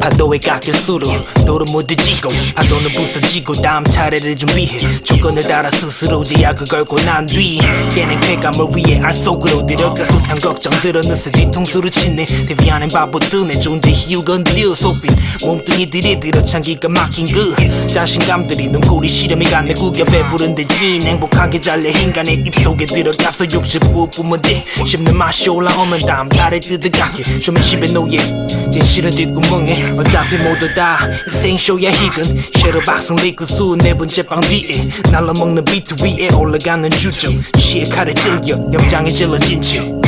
파도에 깎여 수로 돌은 무뎌지고 파도는 부서지고 다음 차례를 준비해 조건을 따라 스스로 제약을 걸고 난 뒤 깨는 쾌감을 위해 알 속으로 들어가 숱한 걱정들은 어느새 뒤통수를 치네. 대비하는 바보들의 존재 희우 건드려 속빈 몸뚱이들이 들어찬 기가 막힌 그 자신감들이 눈꼬리 시름이 가네. 구겨 배부른 대진 행복하게 잘래. 인간의 입속에 들어가서 욕실 부으면 돼. 씹는 맛이 올라오면 다음 달에 뜯어가게. 쇼맨십의 노예 진실은 뒷구멍에 어차피 모두 다 생쇼야 히든. 쉐르 박성 리그 수 네 번째 빵 뒤에 날라먹는 비트 위에 올라가는 주점. 취해 칼에 찔겨 염장에 찔러진 채